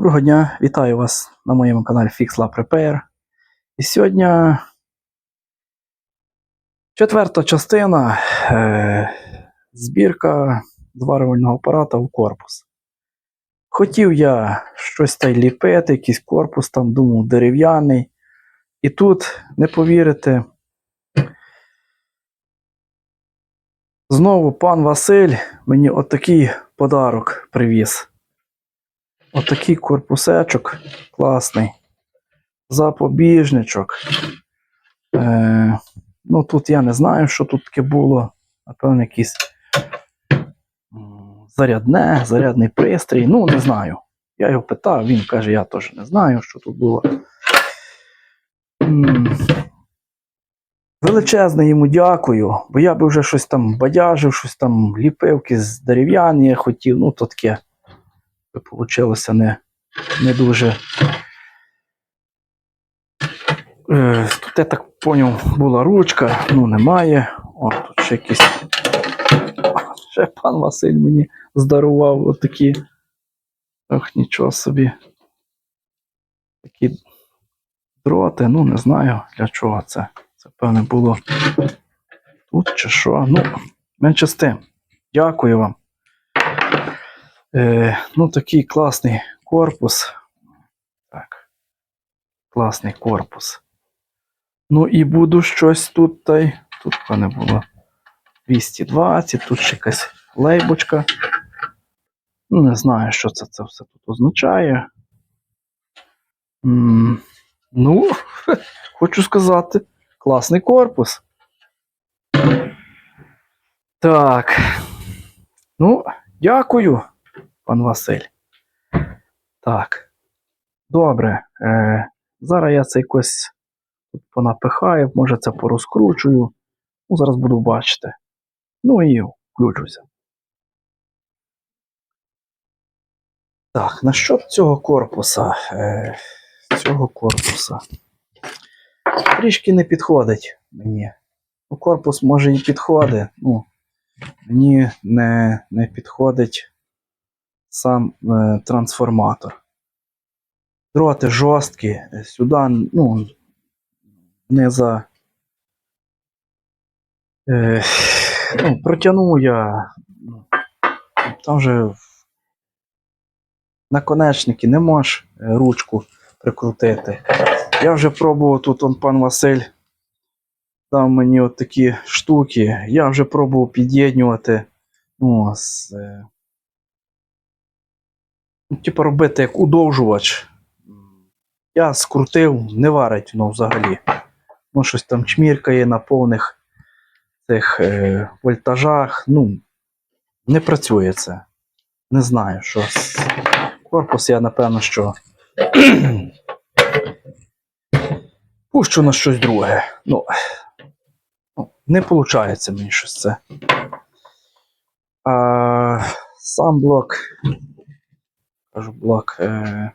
Доброго дня, вітаю вас на моєму каналі Fix Lab Repair. І сьогодні четверта частина е, збірка зварювального апарата в корпус. Хотів я щось та ліпити, якийсь корпус там, думав, дерев'яний. І тут, не повірите, знову пан Василь мені отакий подарок привіз. Отакий корпусечок класний. Запобіжничок. Е, ну тут я не знаю, що тут таке було. Напевно, якийсь зарядне, зарядний пристрій. Ну, не знаю. Я його питав, він каже, я теж не знаю, що тут було. Величезне йому дякую, бо я би вже щось там бадяжив, щось там ліпивки з дерев'яні хотів, ну то таке получилося не, не дуже. Е, тут я так поняв, була ручка, ну немає. О, тут ще якийсь. Ще пан Василь мені здарував отакі. Ох, нічого собі. Такі дроти, ну не знаю для чого це. Це, певне, було тут чи що. Ну, менше з тим. Дякую вам. Е, ну, такий класний корпус. Так. Класний корпус. Ну і буду щось тут. Та й, тут мене було 220, тут ще якась лейбочка. Ну, не знаю, що це, це все тут означає. М, ну, хочу сказати, класний корпус. Так. Ну, дякую пан Василь. Так. Добре. Е, зараз я це якось понапихаю, може це порозкручую. Ну, зараз буду бачити. Ну і включуся. Так, насчет цього корпуса. Е, цього корпуса. Трішки не підходить мені. Ну, корпус може і підходить. Ну, мені не, не підходить сам е, трансформатор. Дроти жорсткі, сюди, ну, не за. Е, ну, протягнув я. ну, Там же наконечники не можеш е, ручку прикрутити. Я вже пробував тут он пан Василь дав мені от такі штуки. Я вже пробував під'єднувати. Ну, з, е, типу робити як удовжувач. Я скрутив, не варить воно взагалі. Ну, щось там чміркає на повних цих е, вольтажах. Ну, не працює це. Не знаю, що. Корпус я, напевно, що. Пущу на щось друге. Ну, ну, не виходить мені щось це. А, сам блок. Кажу, блок. Е,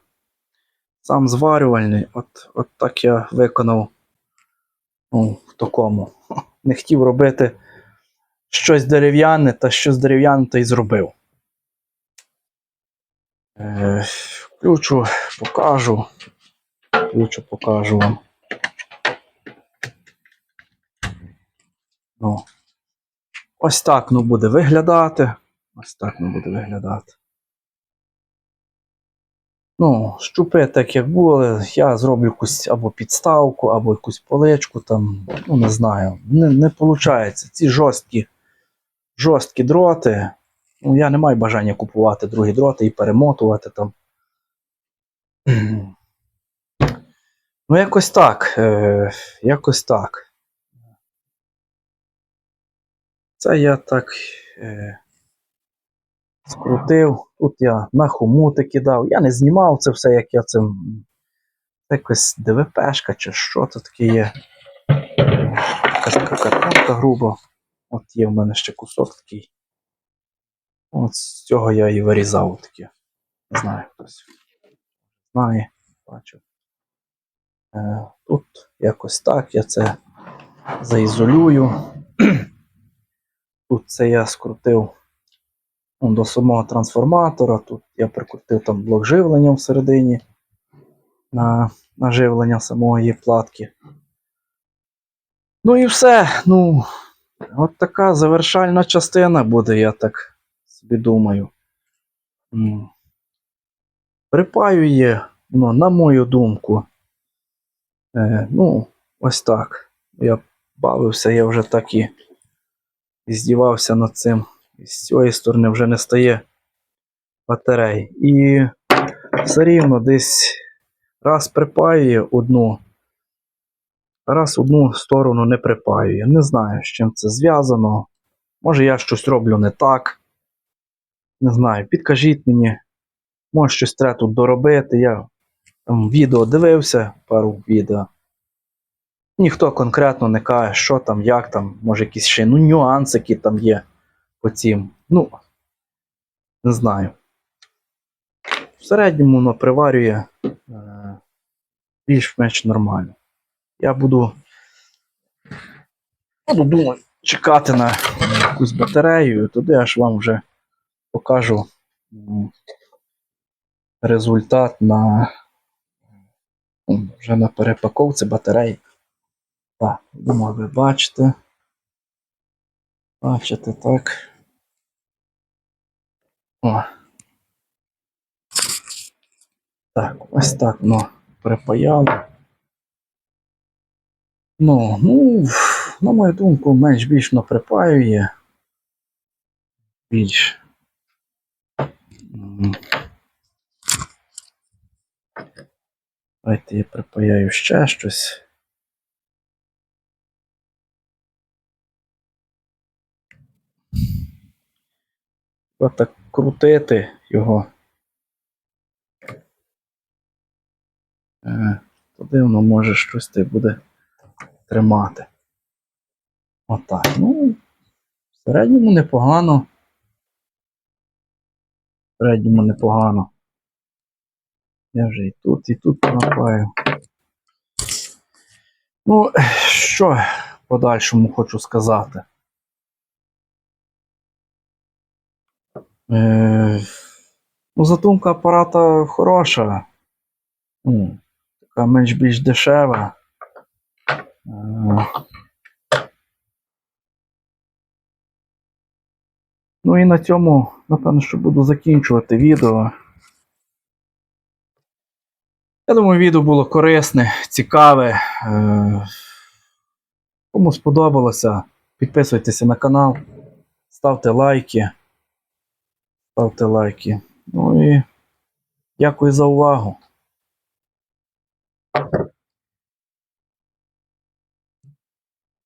сам зварювальний. От, от так я виконав ну, в такому. Не хотів робити щось дерев'яне, та щось дерев'яне та й зробив. Е, включу, покажу. Включу, покажу вам. Ну, ось так ну, буде виглядати. Ось так ну, буде виглядати. Ну, щупи так як були, я зроблю якусь або підставку, або якусь поличку там, ну не знаю. Не, не виходить. Ці жорсткі, жорсткі дроти. Ну, я не маю бажання купувати другі дроти і перемотувати там. Ну, якось так. Е, якось так. Це я так е, скрутив. Тут я на хомути кидав. Я не знімав це все, як я це. м, Це якась ДВПшка чи що це таке є. Якась така картонка грубо. От є в мене ще кусок такий. От з цього я і вирізав таке. Не знаю хтось. Знає, бачив. Е, тут якось так, я це заізолюю. Тут це я скрутив до самого трансформатора. Тут я прикрутив там блок живлення всередині на, на живлення самої платки. Ну і все. Ну, от така завершальна частина буде, я так собі думаю. М. Припаює, ну, на мою думку. Е, ну, ось так. Я бавився, я вже так і здівався над цим. І з цієї сторони вже не стає батарей. І все рівно десь раз припаює одну, раз одну сторону не припаює. Не знаю, з чим це зв'язано. Може, я щось роблю не так. Не знаю, підкажіть мені. Може, щось треба тут доробити. Я там відео дивився, пару відео. Ніхто конкретно не каже, що там, як там, може якісь ще ну, нюанси, які там є по. Ну, не знаю. В середньому воно приварює е, більш-менш нормально. Я буду, буду думаю, чекати на якусь батарею, і туди аж вам вже покажу результат на вже на перепаковці батареї. Так, думаю, ви бачите. Бачите, так. О. Так, ось так воно припаяло. Ну, ну, на мою думку, менш більш воно припаює. Більш. Давайте я припаяю ще щось. Треба так крутити його. Е, Туди воно може щось те буде тримати. Отак. Ну, в середньому непогано. В середньому непогано. Я вже і тут, і тут напаю. Ну, що подальшому хочу сказати. Е, ну, задумка апарата хороша. Ну, така менш більш дешева. Е, Ну і на цьому, напевно, що буду закінчувати відео. Я думаю, відео було корисне, цікаве. Е, Кому сподобалося, підписуйтеся на канал, ставте лайки. Ставте лайки. Ну і дякую за увагу.